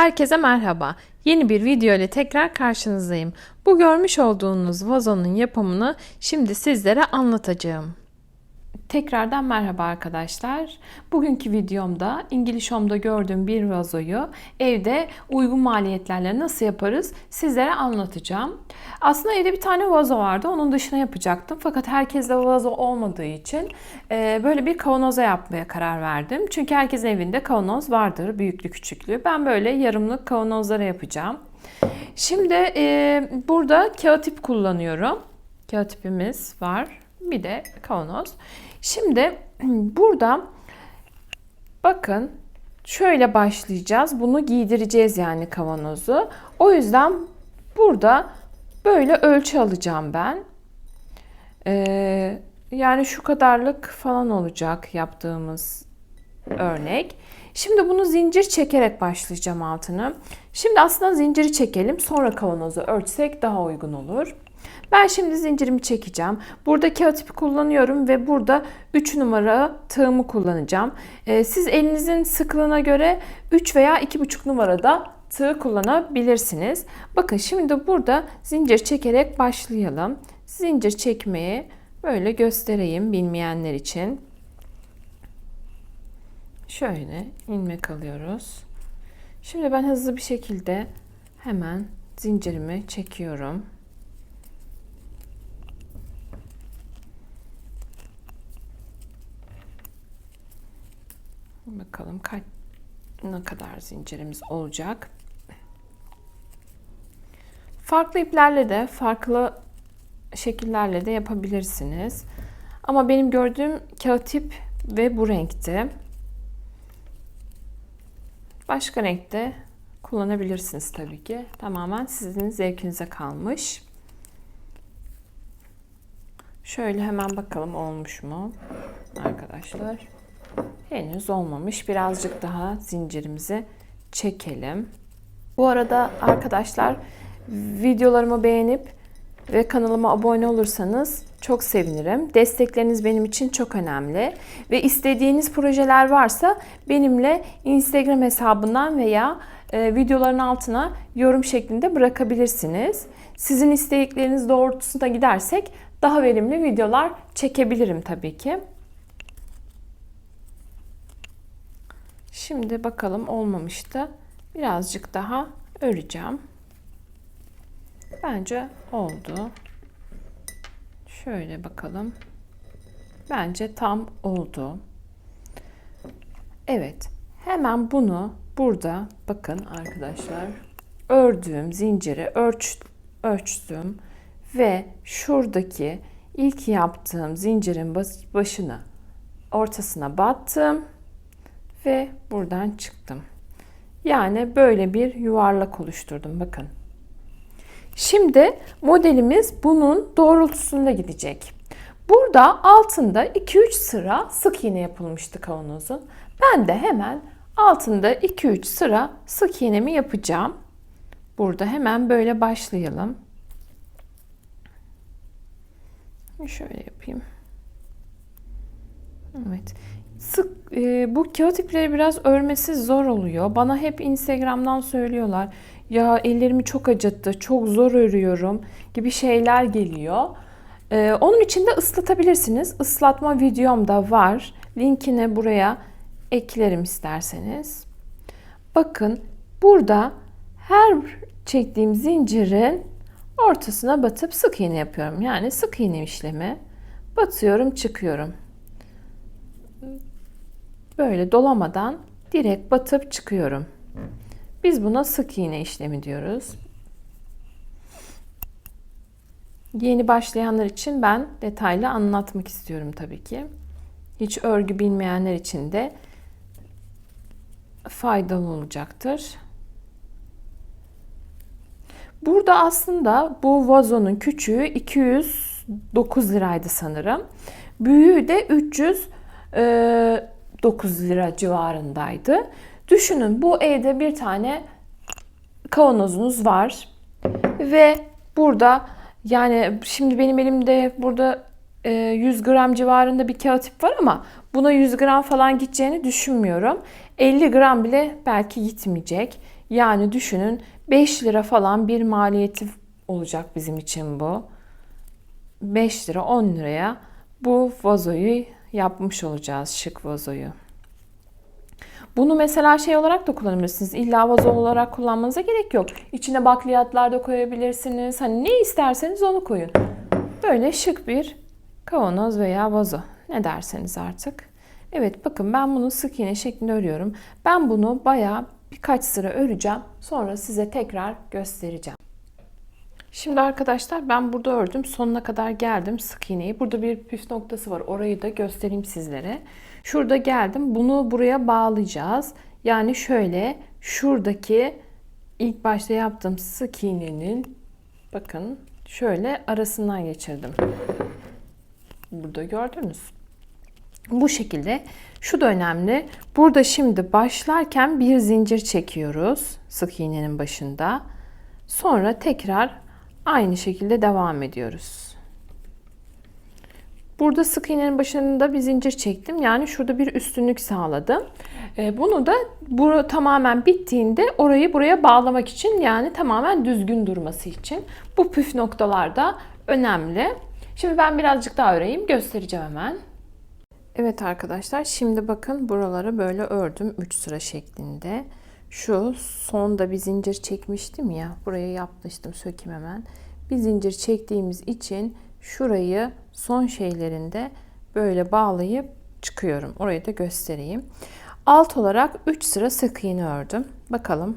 Herkese merhaba. Yeni bir video ile tekrar karşınızdayım. Bu görmüş olduğunuz vazonun yapımını şimdi sizlere anlatacağım. Tekrardan merhaba arkadaşlar. Bugünkü videomda İngiliz Home'da gördüğüm bir vazoyu evde uygun maliyetlerle nasıl yaparız sizlere anlatacağım. Aslında evde bir tane vazo vardı. Onun dışına yapacaktım. Fakat herkeste vazo olmadığı için e, böyle bir kavanoza yapmaya karar verdim. Çünkü herkesin evinde kavanoz vardır. Büyüklü küçüklü. Ben böyle yarımlık kavanozlara yapacağım. Şimdi e, burada kağıt ip kullanıyorum. Kağıt ipimiz var. Bir de kavanoz. Şimdi burada bakın şöyle başlayacağız. Bunu giydireceğiz yani kavanozu. O yüzden burada böyle ölçü alacağım ben. Ee, yani şu kadarlık falan olacak yaptığımız örnek. Şimdi bunu zincir çekerek başlayacağım altını. Şimdi aslında zinciri çekelim sonra kavanozu ölçsek daha uygun olur. Ben şimdi zincirimi çekeceğim. Burada kağıt ipi kullanıyorum ve burada 3 numara tığımı kullanacağım. Ee, siz elinizin sıklığına göre 3 veya 2,5 numarada tığ kullanabilirsiniz. Bakın şimdi burada zincir çekerek başlayalım. Zincir çekmeyi böyle göstereyim bilmeyenler için. Şöyle ilmek alıyoruz. Şimdi ben hızlı bir şekilde hemen zincirimi çekiyorum. Bakalım kaç ne kadar zincirimiz olacak. Farklı iplerle de farklı şekillerle de yapabilirsiniz. Ama benim gördüğüm kağıt ip ve bu renkte. Başka renkte kullanabilirsiniz tabii ki. Tamamen sizin zevkinize kalmış. Şöyle hemen bakalım olmuş mu arkadaşlar. Henüz olmamış. Birazcık daha zincirimizi çekelim. Bu arada arkadaşlar videolarımı beğenip ve kanalıma abone olursanız çok sevinirim. Destekleriniz benim için çok önemli. Ve istediğiniz projeler varsa benimle Instagram hesabından veya e, videoların altına yorum şeklinde bırakabilirsiniz. Sizin istekleriniz doğrultusunda gidersek daha verimli videolar çekebilirim tabii ki. Şimdi bakalım olmamıştı. Birazcık daha öreceğim. Bence oldu. Şöyle bakalım. Bence tam oldu. Evet. Hemen bunu burada bakın arkadaşlar. Ördüğüm zinciri ölç, ölçtüm ve şuradaki ilk yaptığım zincirin başını ortasına battım ve buradan çıktım. Yani böyle bir yuvarlak oluşturdum bakın. Şimdi modelimiz bunun doğrultusunda gidecek. Burada altında 2-3 sıra sık iğne yapılmıştı kavanozun. Ben de hemen altında 2-3 sıra sık iğnemi yapacağım. Burada hemen böyle başlayalım. Şöyle yapayım. Evet. Sık e, bu kağıt ipleri biraz örmesi zor oluyor. Bana hep Instagram'dan söylüyorlar. Ya ellerimi çok acıttı, çok zor örüyorum gibi şeyler geliyor. E, onun için de ıslatabilirsiniz. Islatma videom da var. Linkini buraya eklerim isterseniz. Bakın burada her çektiğim zincirin ortasına batıp sık iğne yapıyorum. Yani sık iğne işlemi. Batıyorum, çıkıyorum böyle dolamadan direkt batıp çıkıyorum. Biz buna sık iğne işlemi diyoruz. Yeni başlayanlar için ben detaylı anlatmak istiyorum tabii ki. Hiç örgü bilmeyenler için de faydalı olacaktır. Burada aslında bu vazonun küçüğü 209 liraydı sanırım. Büyüğü de 300 9 lira civarındaydı. Düşünün bu evde bir tane kavanozunuz var ve burada yani şimdi benim elimde burada 100 gram civarında bir kağıt ip var ama buna 100 gram falan gideceğini düşünmüyorum. 50 gram bile belki gitmeyecek. Yani düşünün 5 lira falan bir maliyeti olacak bizim için bu. 5 lira 10 liraya bu vazoyu yapmış olacağız şık vazoyu. Bunu mesela şey olarak da kullanabilirsiniz. İlla vazo olarak kullanmanıza gerek yok. İçine bakliyatlar da koyabilirsiniz. Hani ne isterseniz onu koyun. Böyle şık bir kavanoz veya vazo. Ne derseniz artık. Evet bakın ben bunu sık iğne şeklinde örüyorum. Ben bunu bayağı birkaç sıra öreceğim. Sonra size tekrar göstereceğim. Şimdi arkadaşlar ben burada ördüm. Sonuna kadar geldim sık iğneyi. Burada bir püf noktası var. Orayı da göstereyim sizlere. Şurada geldim. Bunu buraya bağlayacağız. Yani şöyle şuradaki ilk başta yaptığım sık iğnenin bakın şöyle arasından geçirdim. Burada gördünüz. Bu şekilde. Şu da önemli. Burada şimdi başlarken bir zincir çekiyoruz sık iğnenin başında. Sonra tekrar aynı şekilde devam ediyoruz. Burada sık iğnenin başında bir zincir çektim. Yani şurada bir üstünlük sağladım. Ee, bunu da bu tamamen bittiğinde orayı buraya bağlamak için yani tamamen düzgün durması için. Bu püf noktalar da önemli. Şimdi ben birazcık daha öreyim. Göstereceğim hemen. Evet arkadaşlar şimdi bakın buraları böyle ördüm 3 sıra şeklinde. Şu sonda bir zincir çekmiştim ya buraya yapmıştım sökeyim hemen. Bir zincir çektiğimiz için şurayı son şeylerinde böyle bağlayıp çıkıyorum. Orayı da göstereyim. Alt olarak 3 sıra sık iğne ördüm. Bakalım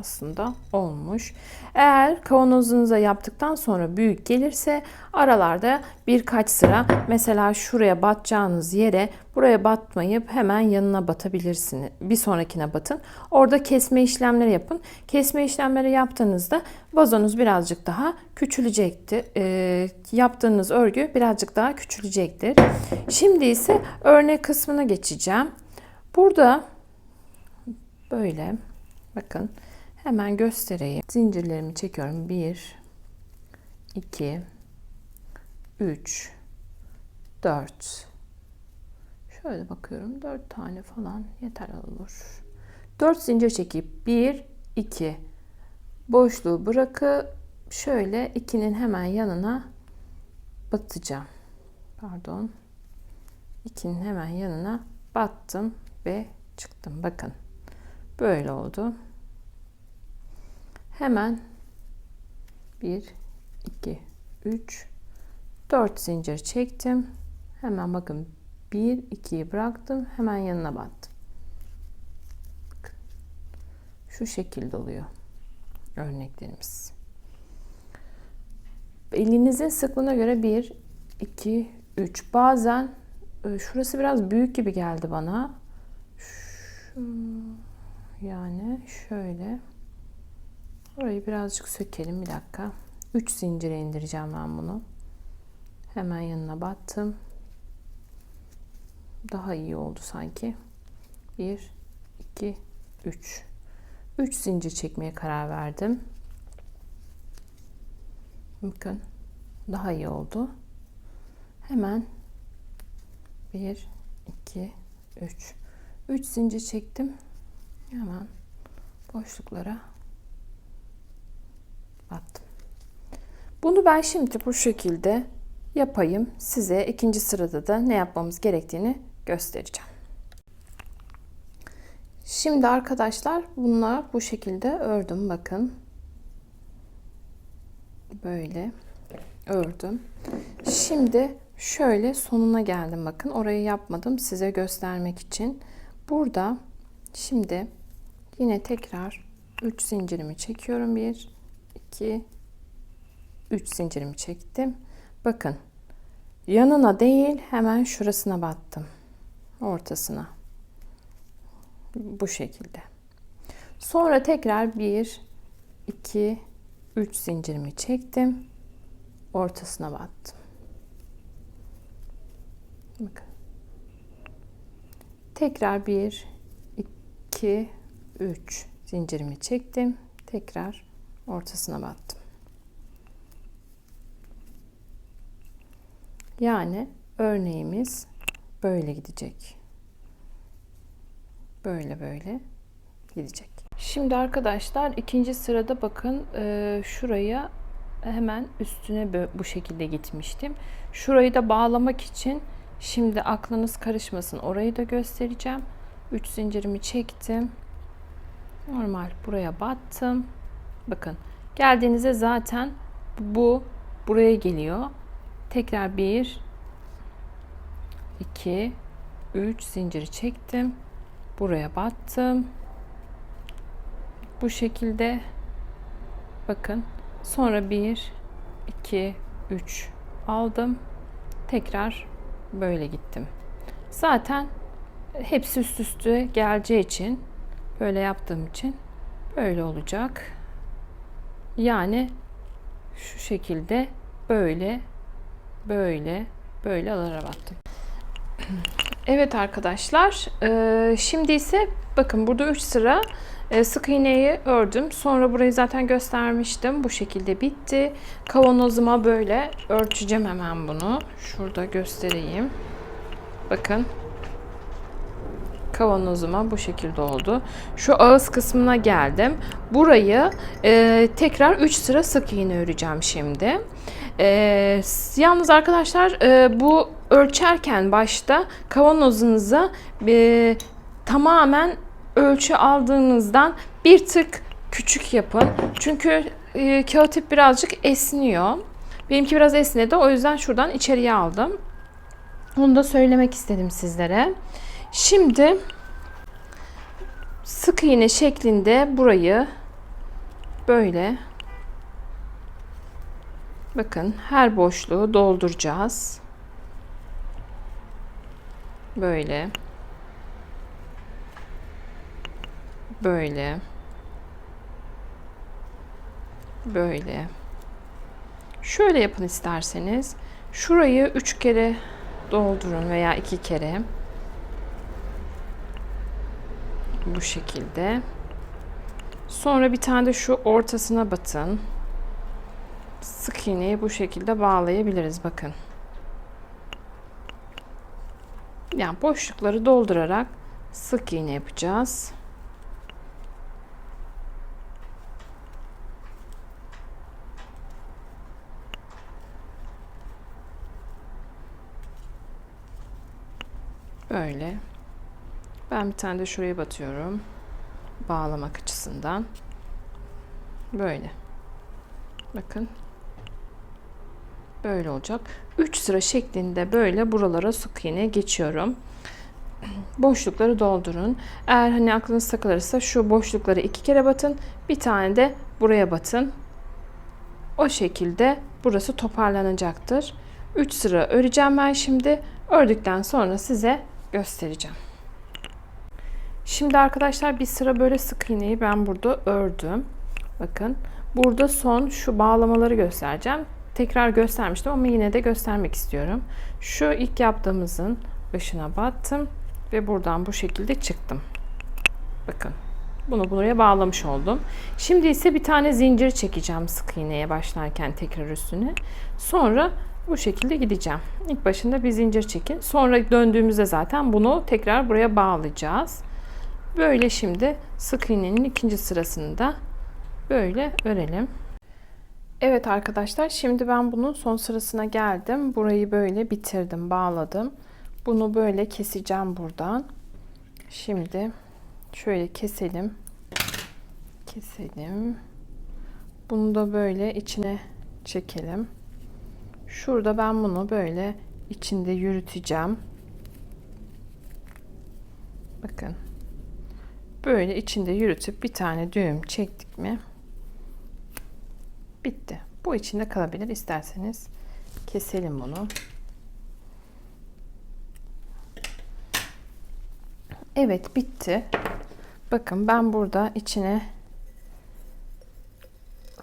aslında olmuş. Eğer kavanozunuza yaptıktan sonra büyük gelirse aralarda birkaç sıra mesela şuraya batacağınız yere buraya batmayıp hemen yanına batabilirsiniz. Bir sonrakine batın. Orada kesme işlemleri yapın. Kesme işlemleri yaptığınızda vazonuz birazcık daha küçülecektir. E, yaptığınız örgü birazcık daha küçülecektir. Şimdi ise örnek kısmına geçeceğim. Burada böyle bakın Hemen göstereyim. Zincirlerimi çekiyorum. 1 2 3 4 Şöyle bakıyorum. 4 tane falan yeter olur. 4 zincir çekip 1 2 boşluğu bırakıp şöyle 2'nin hemen yanına batacağım. Pardon. 2'nin hemen yanına battım ve çıktım. Bakın. Böyle oldu. Hemen 1 2 3 4 zincir çektim. Hemen bakın 1 2'yi bıraktım. Hemen yanına battım. Şu şekilde oluyor örneklerimiz. Elinizin sıklığına göre 1 2 3 bazen e, şurası biraz büyük gibi geldi bana. Şu yani şöyle Burayı birazcık sökelim bir dakika. 3 zincire indireceğim ben bunu. Hemen yanına battım. Daha iyi oldu sanki. 1 2 3 3 zincir çekmeye karar verdim. Bakın daha iyi oldu. Hemen 1 2 3 3 zincir çektim. Hemen boşluklara attım. Bunu ben şimdi bu şekilde yapayım. Size ikinci sırada da ne yapmamız gerektiğini göstereceğim. Şimdi arkadaşlar bunlar bu şekilde ördüm bakın. Böyle ördüm. Şimdi şöyle sonuna geldim bakın. Orayı yapmadım size göstermek için. Burada şimdi yine tekrar 3 zincirimi çekiyorum. 1 2 3 zincirimi çektim. Bakın. Yanına değil hemen şurasına battım. Ortasına. Bu şekilde. Sonra tekrar 1 2 3 zincirimi çektim. Ortasına battım. Bakın. Tekrar 1 2 3 zincirimi çektim. Tekrar ortasına battım. Yani örneğimiz böyle gidecek. Böyle böyle gidecek. Şimdi arkadaşlar ikinci sırada bakın e, şuraya hemen üstüne bu şekilde gitmiştim. Şurayı da bağlamak için şimdi aklınız karışmasın orayı da göstereceğim. 3 zincirimi çektim. Normal buraya battım. Bakın geldiğinizde zaten bu buraya geliyor. Tekrar 1 2 3 zinciri çektim. Buraya battım. Bu şekilde bakın sonra 1 2 3 aldım. Tekrar böyle gittim. Zaten hepsi üst üste geleceği için böyle yaptığım için böyle olacak. Yani şu şekilde böyle böyle böyle alarak battım. Evet arkadaşlar, e, şimdi ise bakın burada 3 sıra e, sık iğneyi ördüm. Sonra burayı zaten göstermiştim. Bu şekilde bitti. Kavanozuma böyle örteceğim hemen bunu. Şurada göstereyim. Bakın. Kavanozuma bu şekilde oldu. Şu ağız kısmına geldim. Burayı e, tekrar 3 sıra sık iğne öreceğim şimdi. E, yalnız arkadaşlar e, bu ölçerken başta kavanozunuza e, tamamen ölçü aldığınızdan bir tık küçük yapın. Çünkü e, kağıt ip birazcık esniyor. Benimki biraz esnedi. O yüzden şuradan içeriye aldım. Onu da söylemek istedim sizlere. Şimdi sık iğne şeklinde burayı böyle bakın her boşluğu dolduracağız. Böyle. Böyle. Böyle. Şöyle yapın isterseniz. Şurayı üç kere doldurun veya iki kere. Bu şekilde. Sonra bir tane de şu ortasına batın. Sık iğneyi bu şekilde bağlayabiliriz bakın. Yani boşlukları doldurarak sık iğne yapacağız. Böyle. Ben bir tane de şuraya batıyorum. Bağlamak açısından. Böyle. Bakın. Böyle olacak. 3 sıra şeklinde böyle buralara sık iğne geçiyorum. Boşlukları doldurun. Eğer hani aklınız takılırsa şu boşlukları iki kere batın. Bir tane de buraya batın. O şekilde burası toparlanacaktır. 3 sıra öreceğim ben şimdi. Ördükten sonra size göstereceğim. Şimdi arkadaşlar bir sıra böyle sık iğneyi ben burada ördüm. Bakın burada son şu bağlamaları göstereceğim. Tekrar göstermiştim ama yine de göstermek istiyorum. Şu ilk yaptığımızın başına battım ve buradan bu şekilde çıktım. Bakın bunu buraya bağlamış oldum. Şimdi ise bir tane zincir çekeceğim sık iğneye başlarken tekrar üstüne. Sonra bu şekilde gideceğim. İlk başında bir zincir çekin. Sonra döndüğümüzde zaten bunu tekrar buraya bağlayacağız. Böyle şimdi sık iğnenin ikinci sırasını da böyle örelim. Evet arkadaşlar şimdi ben bunun son sırasına geldim. Burayı böyle bitirdim, bağladım. Bunu böyle keseceğim buradan. Şimdi şöyle keselim. Keselim. Bunu da böyle içine çekelim. Şurada ben bunu böyle içinde yürüteceğim. Bakın. Böyle içinde yürütüp bir tane düğüm çektik mi? Bitti. Bu içinde kalabilir. İsterseniz keselim bunu. Evet bitti. Bakın ben burada içine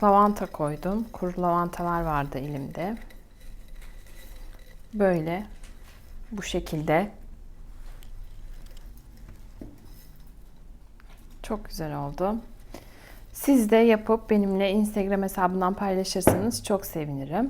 lavanta koydum. Kuru lavantalar vardı elimde. Böyle bu şekilde çok güzel oldu. Siz de yapıp benimle Instagram hesabından paylaşırsanız çok sevinirim.